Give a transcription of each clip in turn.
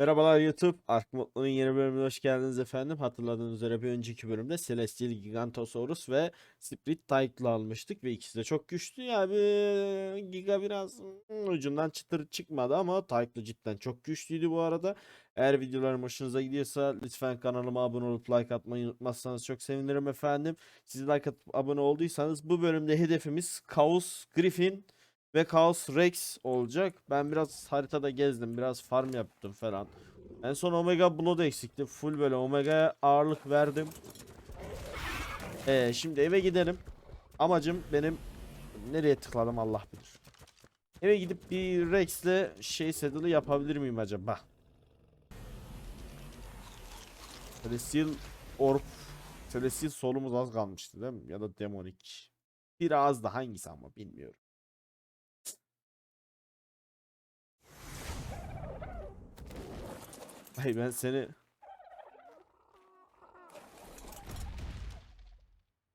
Merhabalar YouTube. Ark Modlu'nun yeni bölümüne hoş geldiniz efendim. Hatırladığınız üzere bir önceki bölümde Celestial Gigantosaurus ve Split Titan'la almıştık ve ikisi de çok güçlü ya bir Giga biraz hmm, ucundan çıtır çıkmadı ama Titan'lı cidden çok güçlüydü bu arada. Eğer videolarım hoşunuza gidiyorsa lütfen kanalıma abone olup like atmayı unutmazsanız çok sevinirim efendim. Siz like atıp abone olduysanız bu bölümde hedefimiz Chaos Griffin ve Chaos Rex olacak. Ben biraz haritada gezdim. Biraz farm yaptım falan. En son Omega Blood eksikti. Full böyle Omega'ya ağırlık verdim. Ee, şimdi eve gidelim. Amacım benim nereye tıkladım Allah bilir. Eve gidip bir Rex'le şey saddle'ı yapabilir miyim acaba? Celestial Orb Celestial solumuz az kalmıştı değil mi? Ya da Demonik. Biraz da hangisi ama bilmiyorum. Ay ben seni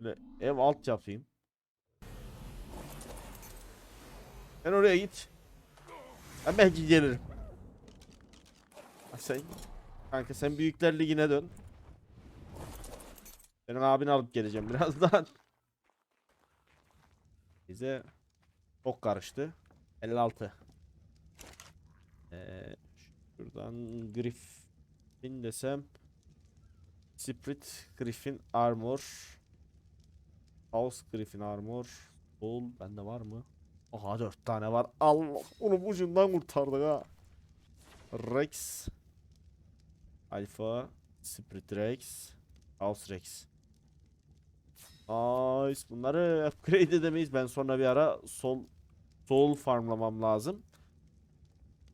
Böyle ev alt yapayım. Sen oraya git. Ben belki gelirim. Ha sen kanka sen büyükler ligine dön. Senin abini alıp geleceğim birazdan. Bize çok karıştı. 56. Ee, Şuradan Griffin desem Spirit Griffin Armor House Griffin Armor Soul bende var mı? Aha dört tane var. Allah onu ucundan kurtardık ha. Rex Alpha Spirit Rex House Rex Nice. Bunları upgrade edemeyiz. Ben sonra bir ara sol soul farmlamam lazım.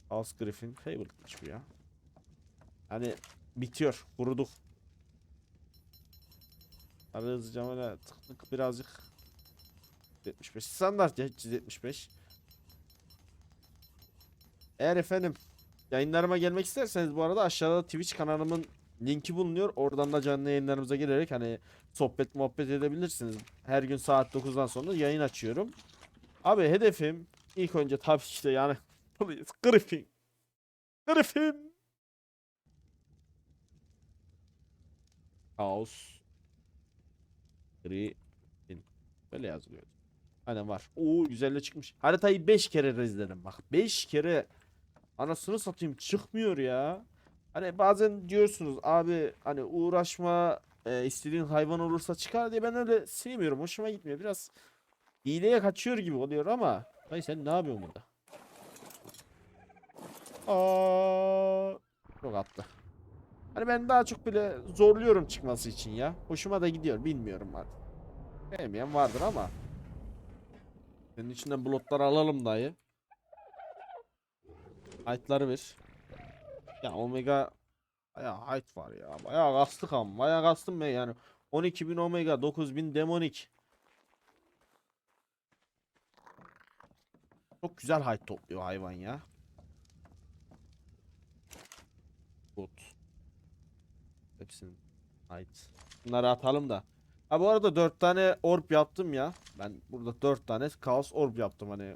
House Griffin favorite'mış bu ya. Hani bitiyor. Kuruduk. Hadi hızlıca böyle tık tık birazcık 75 standart ya 375 Eğer efendim yayınlarıma gelmek isterseniz bu arada aşağıda Twitch kanalımın linki bulunuyor. Oradan da canlı yayınlarımıza gelerek hani sohbet muhabbet edebilirsiniz. Her gün saat 9'dan sonra yayın açıyorum. Abi hedefim ilk önce tabii de yani Please, Griffin. Griffin. House. Griffin. Böyle yazılıyor. Aynen var. Oo güzelle çıkmış. Haritayı 5 kere rezledim bak. 5 kere. Anasını satayım çıkmıyor ya. Hani bazen diyorsunuz abi hani uğraşma e, istediğin hayvan olursa çıkar diye ben öyle sevmiyorum. Hoşuma gitmiyor. Biraz hileye kaçıyor gibi oluyor ama. Dayı sen ne yapıyorsun burada? Aa, çok attı. Hani ben daha çok böyle zorluyorum çıkması için ya. Hoşuma da gidiyor. Bilmiyorum artık. Sevmeyen vardır ama. Senin içinden blotları alalım dayı. Height'ları ver. Ya Omega Bayağı height var ya. Bayağı kastık ama. Bayağı kastım ben yani. 12.000 Omega, 9.000 Demonik. Çok güzel height topluyor hayvan ya. Good. Hepsinin ait. Bunları atalım da. Ha bu arada 4 tane orb yaptım ya. Ben burada 4 tane kaos orb yaptım hani.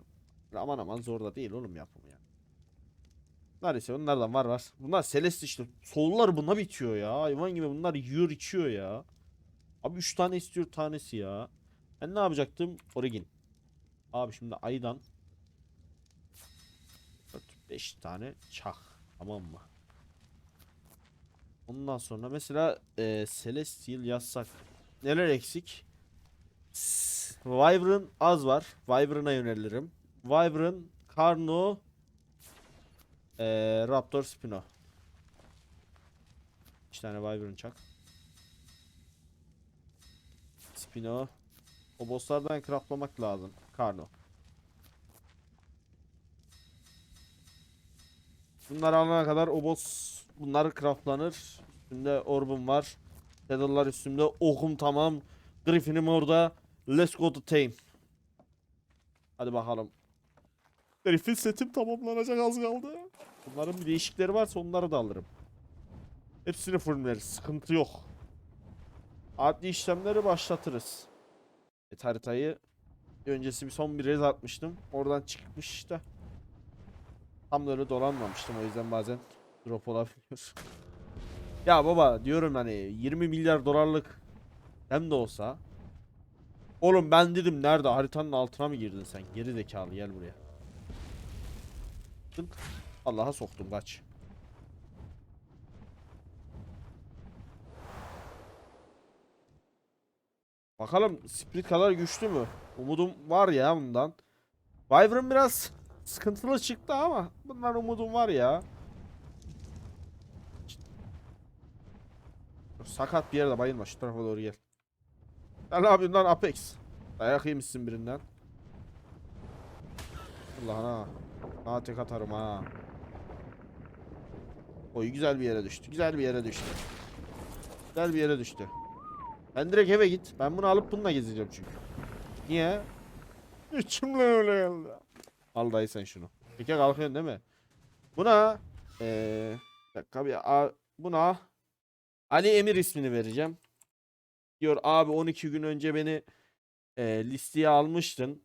Aman aman zor da değil oğlum yapımı ya. Bunlar ise onlardan var var. Bunlar Celeste işte. Sollar buna bitiyor ya. Hayvan gibi bunlar yiyor içiyor ya. Abi 3 tane istiyor tanesi ya. Ben ne yapacaktım? Origin. Abi şimdi aydan 5 tane çak. Tamam mı? Ondan sonra mesela e, Celestial yazsak neler eksik? Wyvern az var. Wyvern'a yönelirim. Wyvern, Carno, e, Raptor, Spino. 3 tane Wyvern çak. Spino. O bosslardan craftlamak lazım. Carno. Bunları alana kadar o boss bunları craftlanır. Üstümde orbum var. Saddle'lar üstümde. Okum tamam. Griffin'im orada. Let's go to tame. Hadi bakalım. Griffin setim tamamlanacak az kaldı. Bunların bir değişikleri varsa onları da alırım. Hepsini fullleriz. Sıkıntı yok. Adli işlemleri başlatırız. Evet haritayı öncesi bir son bir rez atmıştım. Oradan çıkmış işte. Tam da öyle dolanmamıştım o yüzden bazen drop olabiliyor. Ya baba diyorum hani 20 milyar dolarlık hem de olsa. Oğlum ben dedim nerede haritanın altına mı girdin sen? Geri zekalı gel buraya. Allah'a soktum kaç. Bakalım Split kadar güçlü mü? Umudum var ya bundan. Wyvern biraz sıkıntılı çıktı ama bundan umudum var ya. Sakat bir yerde bayılma şu tarafa doğru gel. Ya ne yapıyorsun lan Apex? Dayak yemişsin birinden. Allah'ına. Ha tek atarım ha. Oy güzel bir yere düştü. Güzel bir yere düştü. Güzel bir yere düştü. Ben direkt eve git. Ben bunu alıp bununla gezeceğim çünkü. Niye? İçimle öyle geldi. Al dayı sen şunu. Peki kalkıyorsun değil mi? Buna bir dakika bir a- buna Ali Emir ismini vereceğim. Diyor abi 12 gün önce beni eee, listeye almıştın.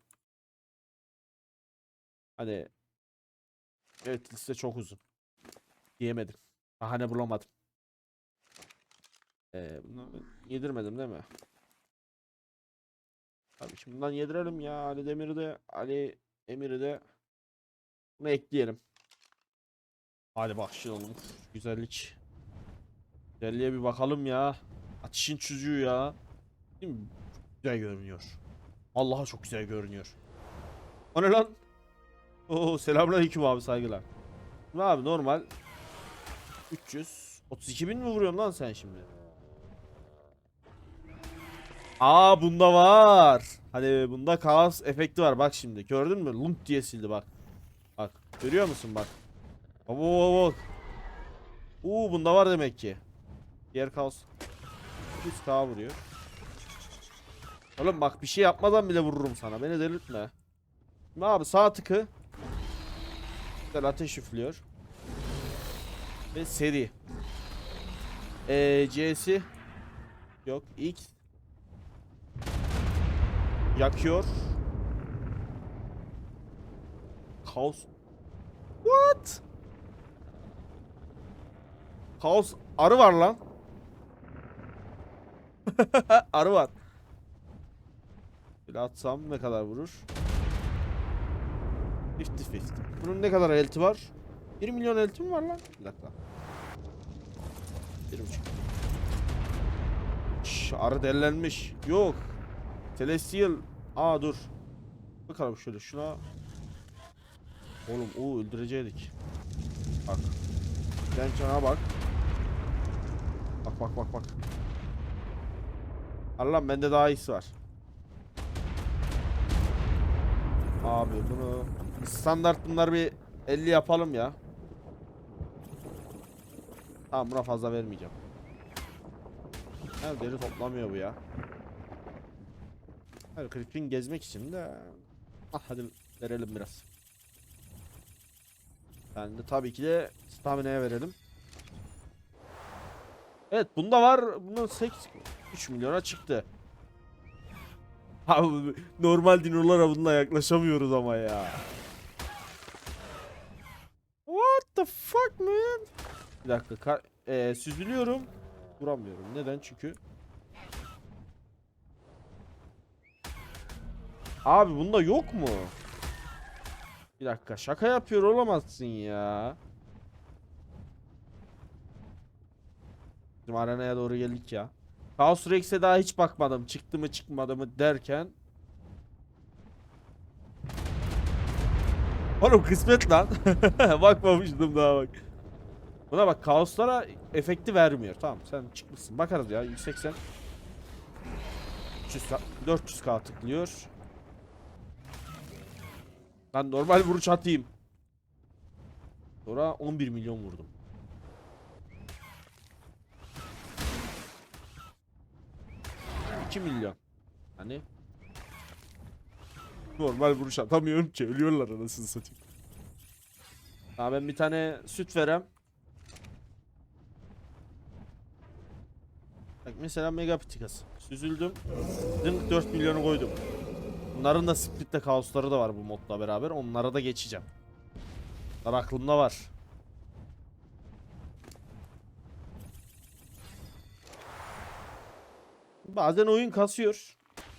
Hani evet liste çok uzun. Diyemedim. Bahane bulamadım. Eee bunu yedirmedim değil mi? Tabii şimdi bundan yedirelim ya. Ali Demir'i de Ali Emir'i de bunu ekleyelim. Hadi başlayalım. Güzellik. Güzelliğe bir bakalım ya. Ateşin çocuğu ya. Değil mi? Güzel görünüyor. Allah'a çok güzel görünüyor. O ne lan? Oo selamünaleyküm abi saygılar. Ne abi normal 300 32 bin mi vuruyorsun lan sen şimdi? Aa bunda var. Hani bunda kaos efekti var bak şimdi. Gördün mü? Lump diye sildi bak. Bak görüyor musun bak. Bak. bak. Uuu bunda var demek ki. Diğer kaos 100k vuruyor. Oğlum bak bir şey yapmadan bile vururum sana. Beni delirtme. Ne abi sağ tıkı. Güzel ateş üflüyor. Ve seri. Ee, C'si yok. X yakıyor. Kaos. What? Kaos arı var lan. Arı var. Bir atsam ne kadar vurur? 50-50. Bunun ne kadar elti var? 1 milyon elti mi var lan? Bir dakika. 1,5. Şş, arı dellenmiş. Yok. Celestial. Aa dur. Bakalım şöyle şuna. Oğlum o öldürecektik. Bak. Sen cana bak. Bak bak bak bak. Allah'ım bende daha iyisi var. Abi bunu standart bunlar bir 50 yapalım ya. Tamam buna fazla vermeyeceğim. Ha, deri toplamıyor bu ya. Hayır Creep'in gezmek için de ah hadi verelim biraz. Ben de tabii ki de stamina'ya verelim. Evet bunda var. Bunun 8 3 milyona çıktı. Abi normal dinolara bununla yaklaşamıyoruz ama ya. What the fuck man? Bir dakika. ka- eee, süzülüyorum. Vuramıyorum. Neden? Çünkü Abi bunda yok mu? Bir dakika şaka yapıyor olamazsın ya. Bizim arenaya doğru geldik ya. Chaos Rex'e daha hiç bakmadım. Çıktı mı çıkmadı mı derken. Oğlum kısmet lan. Bakmamıştım daha bak. Buna bak kaoslara efekti vermiyor. Tamam sen çıkmışsın. Bakarız ya 180. 300 400k tıklıyor. Ben normal vuruş atayım. Sonra 11 milyon vurdum. İki milyon. Hani normal vuruş atamıyorum ki ölüyorlar anasını satayım. Ha ben bir tane süt verem. Bak mesela mega pitikası. Süzüldüm. Dın 4 milyonu koydum. Bunların da splitte kaosları da var bu modla beraber. Onlara da geçeceğim. Bunlar aklımda var. Bazen oyun kasıyor.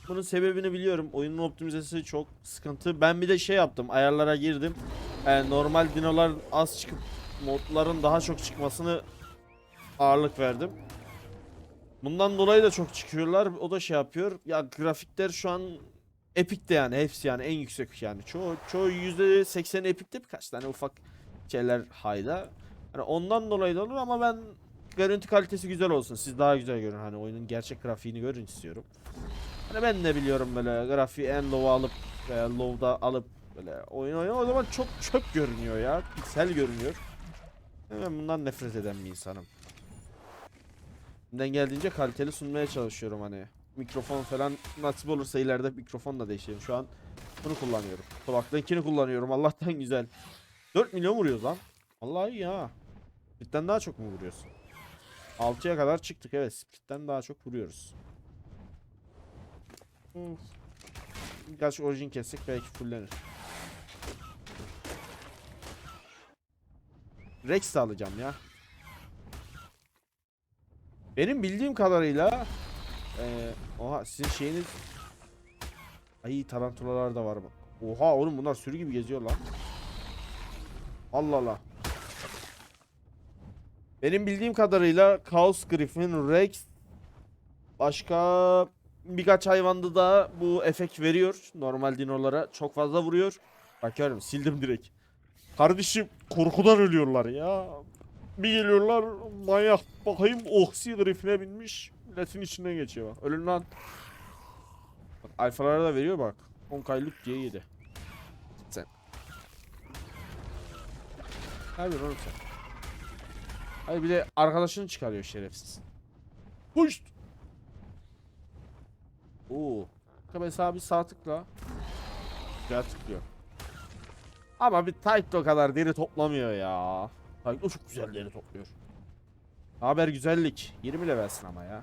Bunun sebebini biliyorum. Oyunun optimizasyonu çok sıkıntı. Ben bir de şey yaptım. Ayarlara girdim. Ee, normal dinolar az çıkıp modların daha çok çıkmasını ağırlık verdim. Bundan dolayı da çok çıkıyorlar. O da şey yapıyor. Ya grafikler şu an epikte yani hepsi yani en yüksek yani. Çoğu çoğu %80 epikte birkaç tane ufak şeyler hayda. Hani ondan dolayı da olur ama ben görüntü kalitesi güzel olsun. Siz daha güzel görün hani oyunun gerçek grafiğini görün istiyorum. Hani ben de biliyorum böyle grafiği en low alıp veya low'da alıp böyle oyun oyun o zaman çok çöp görünüyor ya. Piksel görünüyor. Ben bundan nefret eden bir insanım. Elimden geldiğince kaliteli sunmaya çalışıyorum hani. Mikrofon falan nasip olursa ileride mikrofon da değiştireyim. Şu an bunu kullanıyorum. Kulaklığınkini kullanıyorum. Allah'tan güzel. 4 milyon vuruyoruz lan. Vallahi iyi ha. Split'ten daha çok mu vuruyorsun? 6'ya kadar çıktık evet. Split'ten daha çok vuruyoruz. Hmm. Birkaç orijin kessek belki fullenir. Rex alacağım ya. Benim bildiğim kadarıyla eee oha sizin şeyiniz Ay tarantulalar da var mı? Oha oğlum bunlar sürü gibi geziyor lan. Allah Allah. Benim bildiğim kadarıyla Chaos Griffin, Rex başka birkaç hayvanda da bu efekt veriyor. Normal dinolara çok fazla vuruyor. Bakıyorum sildim direkt. Kardeşim korkudan ölüyorlar ya. Bir geliyorlar manyak bakayım Oxy Griffin'e binmiş. Milletin içinden geçiyor bak. Ölün lan. Bak alfalara da veriyor bak. 10 kaylık diye yedi. Sen. Ne yapıyorsun oğlum sen? Hayır bir de arkadaşını çıkarıyor şerefsiz. Puşt. Oo. Mesela bir sağ tıkla. Güzel tıklıyor. Ama bir Taito o kadar deri toplamıyor ya. Taito çok güzel deri topluyor. Haber güzellik. 20 levelsin ama ya.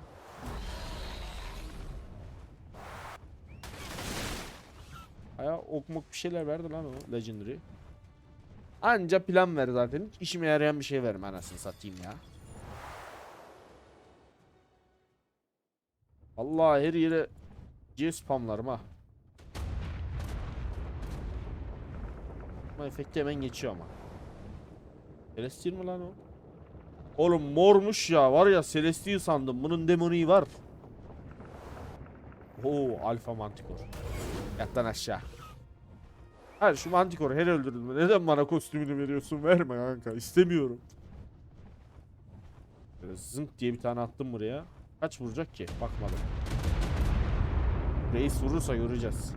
Aya okmuk bir şeyler verdi lan o Legendary. Anca plan ver zaten. Hiç işime yarayan bir şey verme anasını satayım ya. Allah her yere C spamlarım ha. Ama efekti hemen geçiyor ama. Celestial mi lan o? Oğlum mormuş ya var ya Celestial sandım. Bunun demoniği var. Oo alfa mantikor. Yattan aşağı. Hayır şu mantikor her öldürdüm. Neden bana kostümünü veriyorsun? Verme kanka istemiyorum. Böyle zınk diye bir tane attım buraya. Kaç vuracak ki? Bakmadım. Reis vurursa göreceğiz.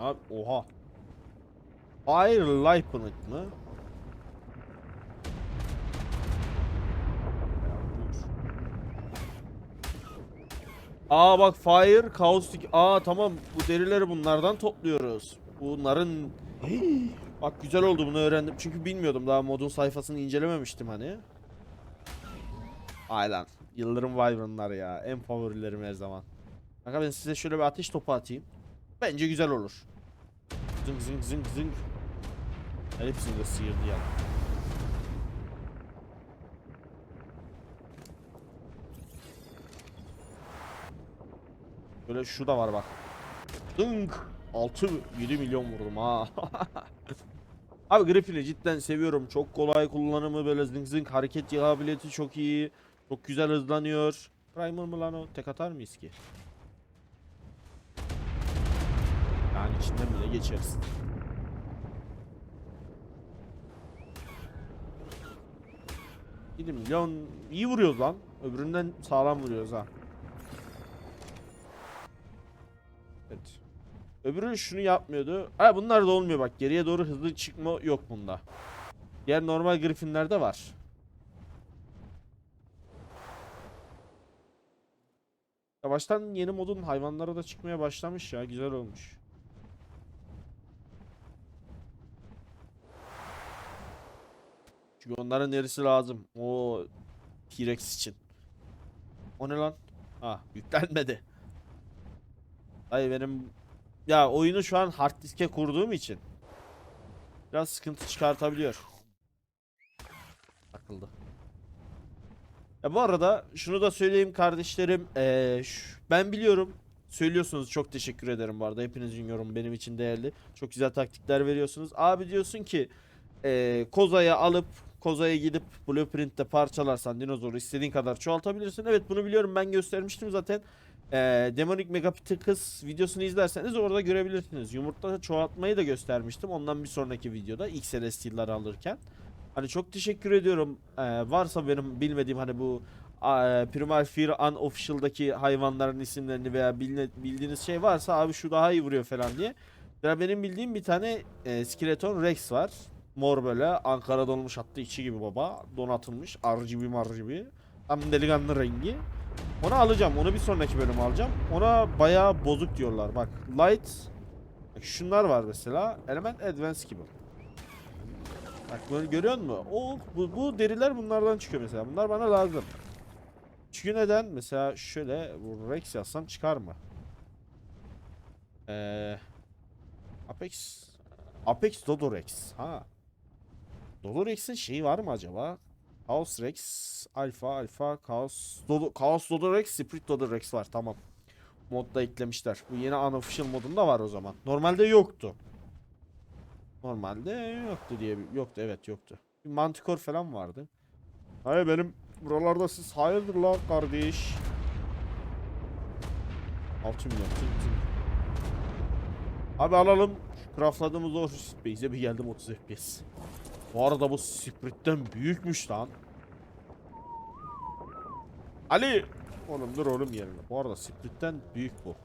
Abi oha. Fire Lightning mı? Aa bak Fire, Caustic. Aa tamam bu derileri bunlardan topluyoruz. Bunların Hii, Bak güzel oldu bunu öğrendim. Çünkü bilmiyordum daha modun sayfasını incelememiştim hani. Aynen. Yıldırım Wyvern'lar ya. En favorilerim her zaman. Kanka ben size şöyle bir ateş topu atayım. Bence güzel olur. Zıng zıng zıng zıng. Hepsini de sıyırdı ya. Böyle şu da var bak. Zınk. 6 7 milyon vurdum ha. Abi Griffin'i cidden seviyorum. Çok kolay kullanımı böyle zınk zınk hareket kabiliyeti çok iyi. Çok güzel hızlanıyor. Primer mı lan o? Tek atar mıyız ki? Yani içinden bile geçeriz. Yedi milyon iyi vuruyoruz lan. Öbüründen sağlam vuruyoruz ha. Öbürü şunu yapmıyordu. Ha bunlar da olmuyor bak. Geriye doğru hızlı çıkma yok bunda. Diğer normal Griffin'lerde var. Yavaştan yeni modun hayvanlara da çıkmaya başlamış ya. Güzel olmuş. Çünkü onların neresi lazım? O T-Rex için. O ne lan? Ha yüklenmedi. Ay benim ya oyunu şu an hard diske kurduğum için biraz sıkıntı çıkartabiliyor. Takıldı. Ya bu arada şunu da söyleyeyim kardeşlerim. Ee, ben biliyorum. Söylüyorsunuz çok teşekkür ederim bu arada. Hepinizin yorumu benim için değerli. Çok güzel taktikler veriyorsunuz. Abi diyorsun ki ee, Koza'ya alıp Koza'ya gidip Blueprint'te parçalarsan dinozoru istediğin kadar çoğaltabilirsin. Evet bunu biliyorum ben göstermiştim zaten. Ee, Demonic Megapithecus videosunu izlerseniz orada görebilirsiniz. Yumurta çoğaltmayı da göstermiştim. Ondan bir sonraki videoda ilk Celestial'ları alırken. Hani çok teşekkür ediyorum. Ee, varsa benim bilmediğim hani bu e, Primal Fear Unofficial'daki hayvanların isimlerini veya biline- bildiğiniz şey varsa abi şu daha iyi vuruyor falan diye. Ya benim bildiğim bir tane e, Skeleton Rex var. Mor böyle Ankara'da olmuş hatta içi gibi baba. Donatılmış. RGB margibi. Tam delikanlı rengi. Onu alacağım. Onu bir sonraki bölüm alacağım. Ona bayağı bozuk diyorlar. Bak Light. Bak şunlar var mesela. Element Advance gibi. Bak böyle görüyor musun? O bu, bu deriler bunlardan çıkıyor mesela. Bunlar bana lazım. Çünkü neden? Mesela şöyle bu Rex yazsam çıkar mı? Ee, Apex Apex Dodorex. Ha. Dodorex'in şeyi var mı acaba? Chaos Rex, Alpha, Alpha, Chaos, Dodo, Chaos Dodorex, Spirit Dodorex var. Tamam. Modda eklemişler. Bu yeni unofficial modunda var o zaman. Normalde yoktu. Normalde yoktu diye yoktu evet yoktu. Bir Manticore falan vardı. Hayır benim buralarda siz hayırdır la kardeş. 6 milyon. tüm, tüm. Abi alalım. Şu craftladığımız o base'e bir geldim 30 FPS. Bu arada bu Spirit'ten büyükmüş lan. Ali! Oğlum dur oğlum yerine. Bu arada Spirit'ten büyük bu.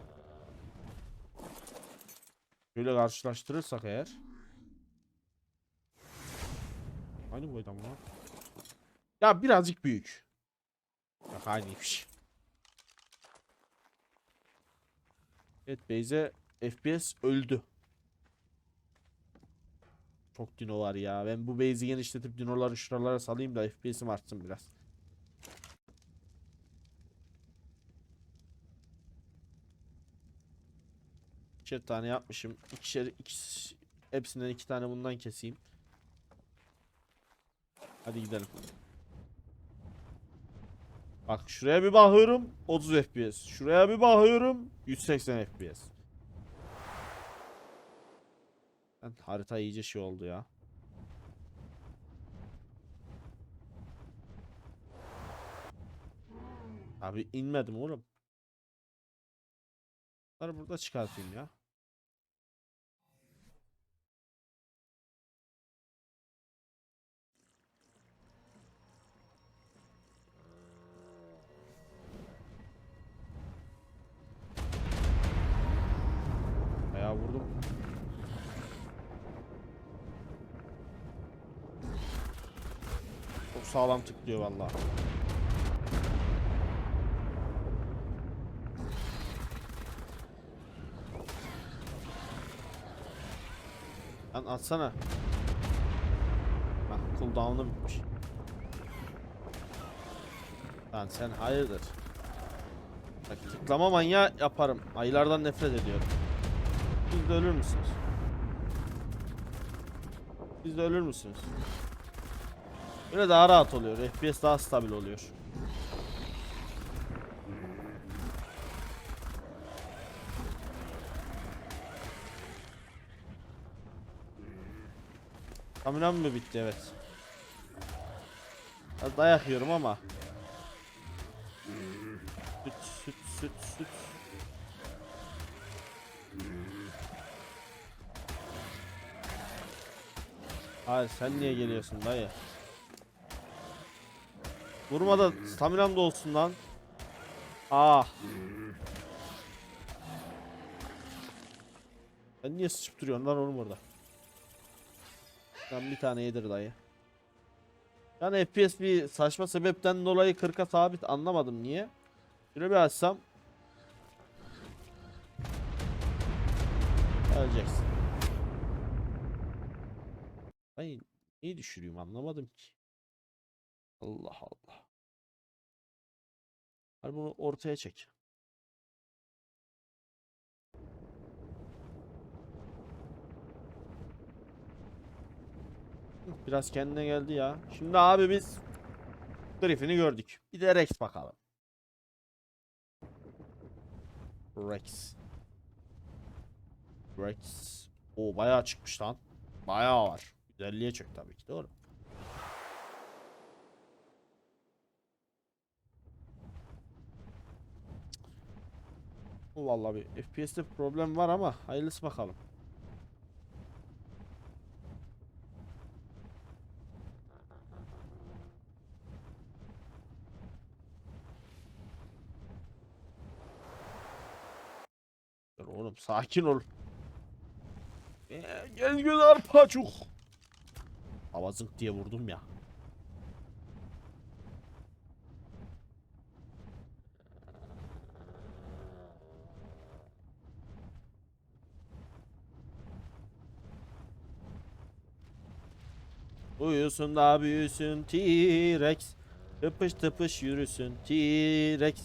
Şöyle karşılaştırırsak eğer. Aynı boyda mı lan? Ya birazcık büyük. Bak aynıymış. Evet Beyze FPS öldü. Çok dino var ya. Ben bu base'i genişletip dinoları şuralara salayım da FPS'im artsın biraz. İkişer tane yapmışım. İkişer, ikisi, hepsinden iki tane bundan keseyim. Hadi gidelim. Bak şuraya bir bakıyorum 30 FPS. Şuraya bir bakıyorum 180 FPS. Ben harita iyice şey oldu ya. Abi inmedim oğlum. Bunları burada çıkartayım ya. Bayağı vurdum. Sağlam tıklıyor vallahi. Lan atsana. Bak cooldown'u bitmiş. Lan sen hayırdır? Bak tıklama manyağı yaparım. Ayılardan nefret ediyorum. Siz de ölür müsünüz? Siz de ölür müsünüz? Böyle daha rahat oluyor. FPS daha stabil oluyor. Staminam mı bitti evet. Biraz dayak yiyorum ama. Süt süt süt süt. Hayır sen niye geliyorsun dayı? Vurma da staminam da olsun lan. Ah. Sen niye sıçıp duruyorsun lan oğlum orada? Ben bir tane yedir dayı. Yani FPS bir saçma sebepten dolayı 40'a sabit anlamadım niye. Şöyle bir açsam. Öleceksin. Ay neyi düşürüyorum anlamadım ki. Allah Allah. Hadi bunu ortaya çek. Biraz kendine geldi ya. Şimdi abi biz Griffin'i gördük. Bir de Rex bakalım. Rex. Rex. O bayağı çıkmış lan. Bayağı var. 150'ye çık tabii ki doğru. Vallahi bir FPS'te problem var ama hayırlısı bakalım. Dur oğlum sakin ol. Ee, Gel göz arpacuk. Hava zınk diye vurdum ya. Uyusun da büyüsün T-Rex. Tıpış tıpış yürüsün T-Rex.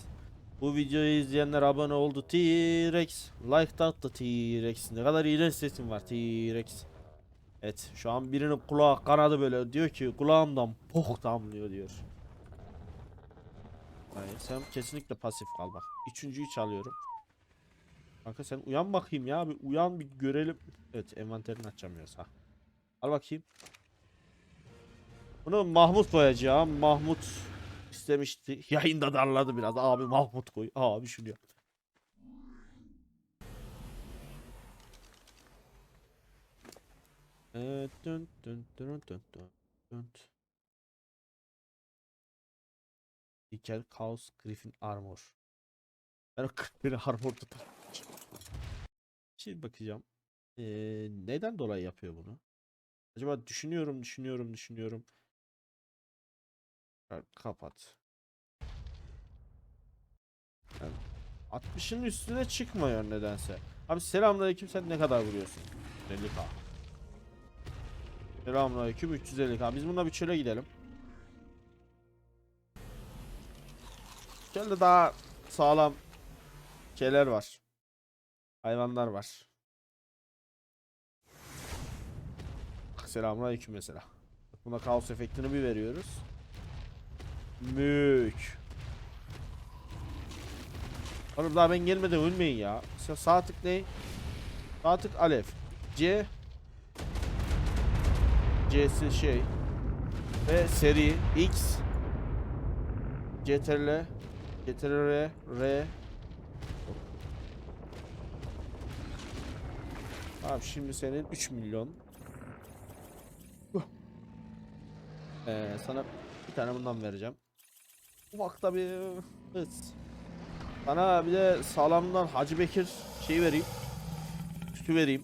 Bu videoyu izleyenler abone oldu T-Rex. Like attı T-Rex. Ne kadar iğrenç sesin var T-Rex. Evet şu an birinin kulağı kanadı böyle diyor ki kulağımdan pok damlıyor diyor. Hayır sen kesinlikle pasif kal bak. Üçüncüyü çalıyorum. Kanka sen uyan bakayım ya bir uyan bir görelim. Evet envanterini açamıyoruz ha. Al bakayım. Bunu Mahmut koyacağım. Mahmut istemişti. Yayında darladı biraz. Abi Mahmut koy. Abi şunu yap. Evet, dön, Chaos, Griffin, Armor. Ben o 41 armor tutarım. Şimdi bakacağım. Ee, neden dolayı yapıyor bunu? Acaba düşünüyorum, düşünüyorum, düşünüyorum. Kapat. Yani 60'ın üstüne çıkmıyor nedense. Abi selamünaleyküm sen ne kadar vuruyorsun? 50k. Selamünaleyküm 350k. Biz bununla bir çöle gidelim. Çölde daha sağlam şeyler var. Hayvanlar var. Selamünaleyküm mesela. Buna kaos efektini bir veriyoruz. Mük. Oğlum daha ben gelmeden ölmeyin ya. Sa sağ tık ne? Sağ tık alev. C. C'si şey. Ve seri. X. CTRL. CTRL. R. Abi şimdi senin 3 milyon. Ee, sana bir tane bundan vereceğim. Ufakta bir hız. Sana bir de sağlamdan Hacı Bekir şey vereyim. Sütü vereyim.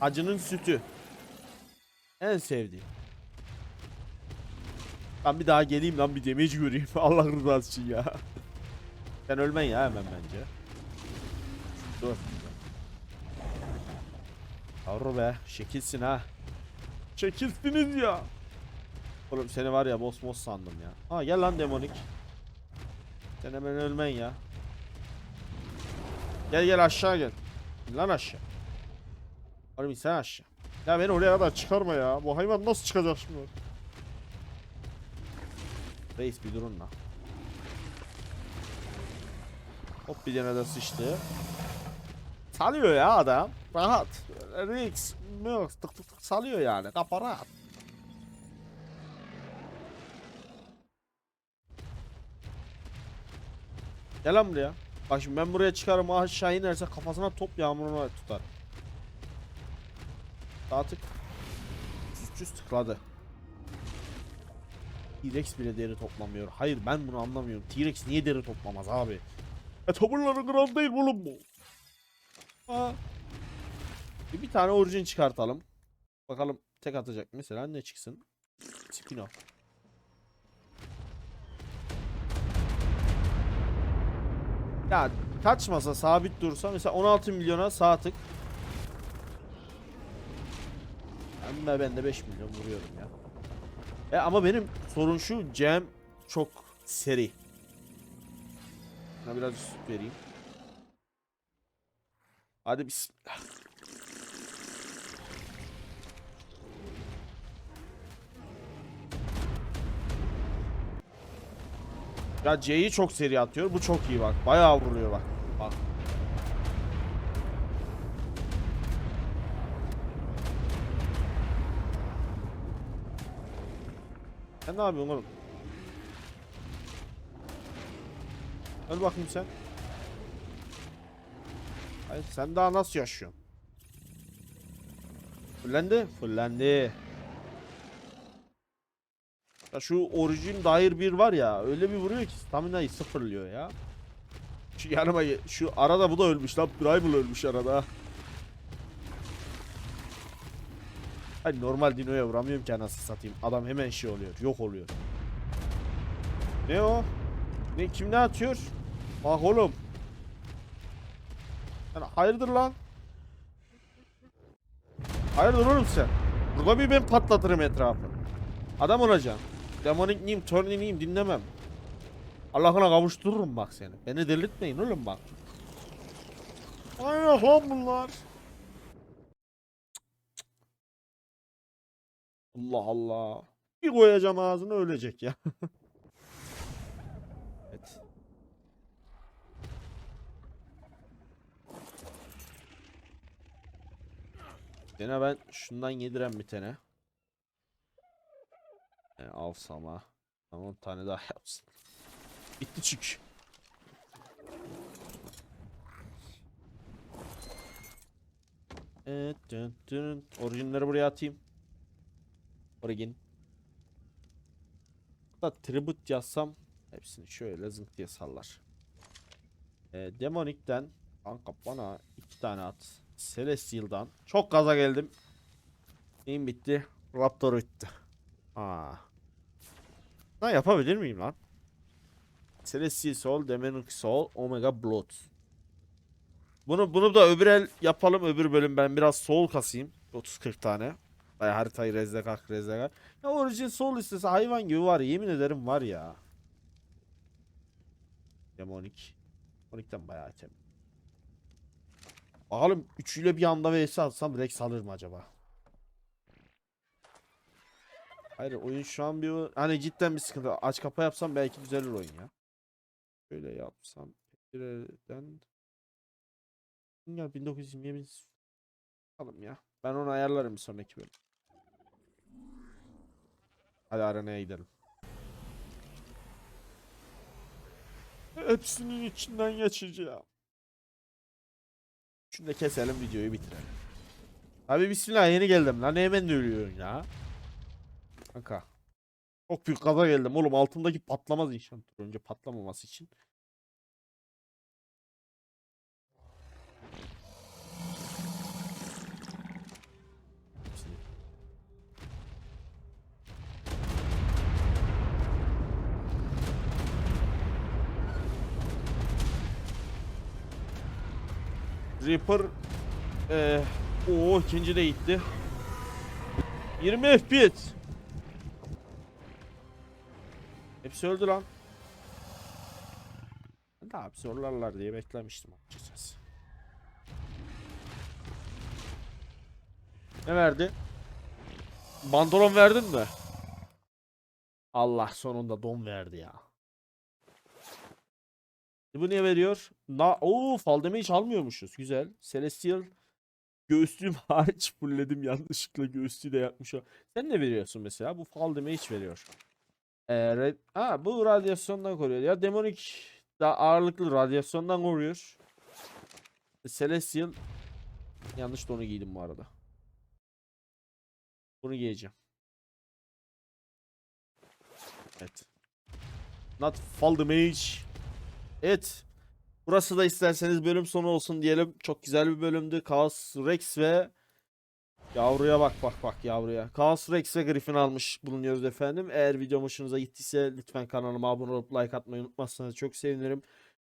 Hacının sütü. En sevdiğim. Ben bir daha geleyim lan bir damage göreyim. Allah rızası için ya. Sen ölmen ya hemen bence. Dur. Yavru be şekilsin ha. Şekilsiniz ya. Oğlum seni var ya boss boss sandım ya. Ha gel lan demonik. Sen hemen ölmen ya. Gel gel aşağı gel. Lan aşağı. Oğlum sen aşağı. Ya beni oraya kadar çıkarma ya. Bu hayvan nasıl çıkacak şimdi? Reis bir durun lan. Hop bir tane de sıçtı. Salıyor ya adam. Rahat. Rex. Tık tık tık salıyor yani. Kafa rahat. Gel lan buraya. Bak şimdi ben buraya çıkarım aşağı inerse kafasına top yağmuruna tutar. Sağ tık. Üst tıkladı. T-Rex bile deri toplamıyor. Hayır ben bunu anlamıyorum. T-Rex niye deri toplamaz abi? E taburların kralı değil oğlum bu? Ha. Bir, tane orijin çıkartalım. Bakalım tek atacak mesela ne çıksın? Spino. Ya kaçmasa sabit dursa mesela 16 milyona sağ tık. Ama ben de 5 milyon vuruyorum ya. E ama benim sorun şu Cem çok seri. Buna biraz vereyim. Hadi bismillah. Ya C'yi çok seri atıyor. Bu çok iyi bak. Bayağı vuruyor bak. Bak. Sen ne yapıyorsun oğlum? Öl bakayım sen. Hayır sen daha nasıl yaşıyorsun? Fullendi. Fullendi. Ya şu orijin dair bir var ya öyle bir vuruyor ki stamina'yı sıfırlıyor ya. Şu yanıma şu arada bu da ölmüş lan Primal ölmüş arada. Hayır normal Dino'ya vuramıyorum ki anasını satayım. Adam hemen şey oluyor yok oluyor. Ne o? Ne kim ne atıyor? Bak oğlum. Sen hayırdır lan? Hayırdır oğlum sen? Burada bir ben patlatırım etrafı. Adam olacaksın. Demonik neyim, Tony neyim dinlemem. Allah'ına kavuştururum bak seni. Beni delirtmeyin oğlum bak. Manyak lan bunlar. Allah Allah. Bir koyacağım ağzına ölecek ya. evet. Gene ben şundan yedirem bir tane. E, alsam ha. Tamam 10 tane daha yapsın. Bitti çünkü. Evet, dın dın. Orijinleri buraya atayım. Origin. Hatta tribute yazsam hepsini şöyle zınk diye sallar. E, Demonic'ten kanka bana iki tane at. Celestial'dan. Çok gaza geldim. Neyim bitti? Raptor bitti. Aa. Ha yapabilir miyim lan? Celestial Soul, Demonic Soul, Omega Blood. Bunu bunu da öbür el yapalım öbür bölüm ben biraz soul kasayım. 30-40 tane. Ay haritayı rezle kalk rezle kalk. Ya Origin Soul listesi hayvan gibi var yemin ederim var ya. Demonic. Demonic'ten bayağı item. Bakalım üçüyle bir anda vs atsam Rex alır mı acaba? Hayır oyun şu an bir hani cidden bir sıkıntı. Aç kapa yapsam belki düzelir oyun ya. Şöyle yapsam. Pencereden ya 1920'ye biz alalım ya. Ben onu ayarlarım bir sonraki bölüm. Hadi arenaya gidelim. Hepsinin içinden geçeceğim. Şunu da keselim videoyu bitirelim. Abi bismillah yeni geldim lan hemen ölüyorsun ya. Kanka. Çok büyük gaza geldim oğlum altındaki patlamaz inşallah önce patlamaması için. Reaper eee o ikinci de gitti. 20 FPS. Hepsi öldü lan. Ben de abi zorlarlar diye beklemiştim açıkçası. Ne verdi? Bandolon verdin mi? Allah sonunda don verdi ya. E bu ne veriyor? Na Oo, fall damage almıyormuşuz. Güzel. Celestial göğüslüğüm hariç fullledim yanlışlıkla göğüslüğü de yakmış. Sen ne veriyorsun mesela? Bu fall damage veriyor. Ee. Ha, bu radyasyondan koruyor. Ya demonik daha ağırlıklı radyasyondan koruyor. Celestial yanlış donu giydim bu arada. Bunu giyeceğim. Evet. Not fall damage. Evet. Burası da isterseniz bölüm sonu olsun diyelim. Çok güzel bir bölümdü. Chaos Rex ve Yavruya bak bak bak yavruya. Chaos Rex ve Griffin almış bulunuyoruz efendim. Eğer videom hoşunuza gittiyse lütfen kanalıma abone olup like atmayı unutmazsanız çok sevinirim.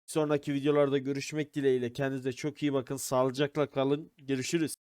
Bir sonraki videolarda görüşmek dileğiyle. Kendinize çok iyi bakın. Sağlıcakla kalın. Görüşürüz.